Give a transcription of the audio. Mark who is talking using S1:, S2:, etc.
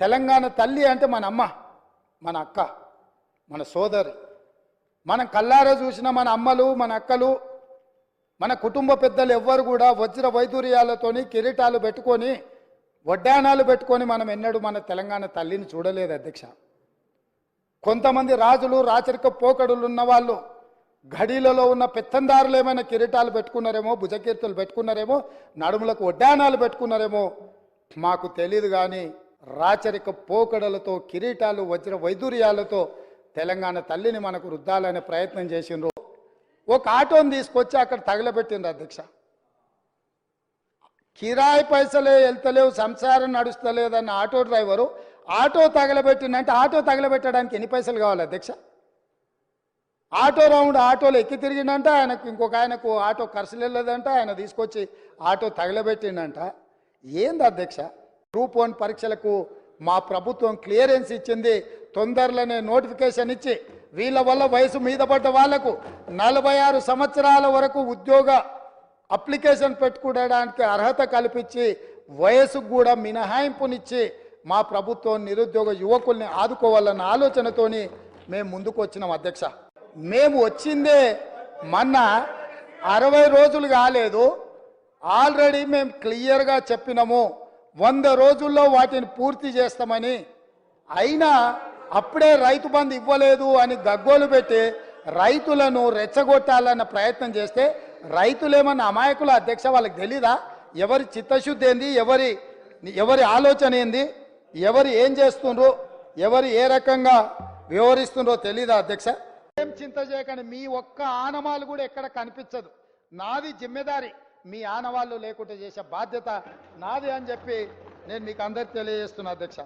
S1: తెలంగాణ తల్లి అంటే మన అమ్మ మన అక్క మన సోదరి. మనం కల్లారా చూసిన మన అమ్మలు మన అక్కలు మన కుటుంబ పెద్దలు ఎవ్వరు కూడా వజ్ర వైదూర్యాలతోని కిరీటాలు పెట్టుకొని వడ్డానాలు పెట్టుకొని మనం ఎన్నడూ మన తెలంగాణ తల్లిని చూడలేదు అధ్యక్ష. కొంతమంది రాజులు రాచరిక పోకడులు ఉన్న వాళ్ళు గడిలలో ఉన్న పెత్తందారులు ఏమైనా కిరీటాలు పెట్టుకున్నారేమో భుజకీర్తులు పెట్టుకున్నారేమో నడుములకు వడ్డానాలు పెట్టుకున్నారేమో మాకు తెలియదు కానీ రాచరిక పోకడలతో కిరీటాలు వజ్ర వైదూర్యాలతో తెలంగాణ తల్లిని మనకు రుద్దాలనే ప్రయత్నం చేసిండ్రు. ఒక ఆటోని తీసుకొచ్చి అక్కడ తగలబెట్టిండ్రు అధ్యక్ష. కిరాయి పైసలే వెళ్తలేవు సంసారం నడుస్తలేదన్న ఆటో డ్రైవరు ఆటో తగలబెట్టిందంటే ఆటో తగలబెట్టడానికి ఎన్ని పైసలు కావాలి అధ్యక్ష? ఆటో రౌండ్ ఆటోలో ఎక్కి తిరిగిండంట ఆయనకు ఇంకొక ఆయనకు ఆటో ఖర్చులు వెళ్ళదంట ఆయన తీసుకొచ్చి ఆటో తగలబెట్టిండంట. ఏంది అధ్యక్ష? గ్రూప్ వన్ పరీక్షలకు మా ప్రభుత్వం క్లియరెన్స్ ఇచ్చింది. తొందరలోనే నోటిఫికేషన్ ఇచ్చి వీళ్ళ వల్ల వయసు మీద పడ్డ వాళ్ళకు నలభై ఆరు సంవత్సరాల వరకు ఉద్యోగ అప్లికేషన్ పెట్టుకోవడానికి అర్హత కల్పించి వయసుకు కూడా మినహాయింపునిచ్చి మా ప్రభుత్వం నిరుద్యోగ యువకుల్ని ఆదుకోవాలన్న ఆలోచనతోని మేము ముందుకు వచ్చినాం అధ్యక్ష. మేము వచ్చిందే మొన్న అరవై రోజులు కాలేదు. ఆల్రెడీ మేము క్లియర్గా చెప్పినాము. వంద రోజుల్లో వాటిని పూర్తి చేస్తామని. అయినా అప్పుడే రైతు బంధు ఇవ్వలేదు అని గగ్గోలు పెట్టి రైతులను రెచ్చగొట్టాలన్న ప్రయత్నం చేస్తే రైతులేమన్నా అమాయకుల అధ్యక్ష వాళ్ళకి తెలీదా? ఎవరి చిత్తశుద్ధి ఏంది? ఎవరి ఎవరి ఆలోచన ఏంది? ఎవరు ఏం చేస్తుండ్రు? ఎవరు ఏ రకంగా వివరిస్తుండ్రో తెలీదా అధ్యక్ష? ఏం చింత చేయకండి మీ ఒక్క ఆనమాలు కూడా ఎక్కడ కనిపించదు. నాది జిమ్మెదారి. మీ ఆనవాళ్ళు లేకుండా చేసే బాధ్యత నాది అని చెప్పి నేను మీకు అందరికి తెలియజేస్తున్నా అధ్యక్ష.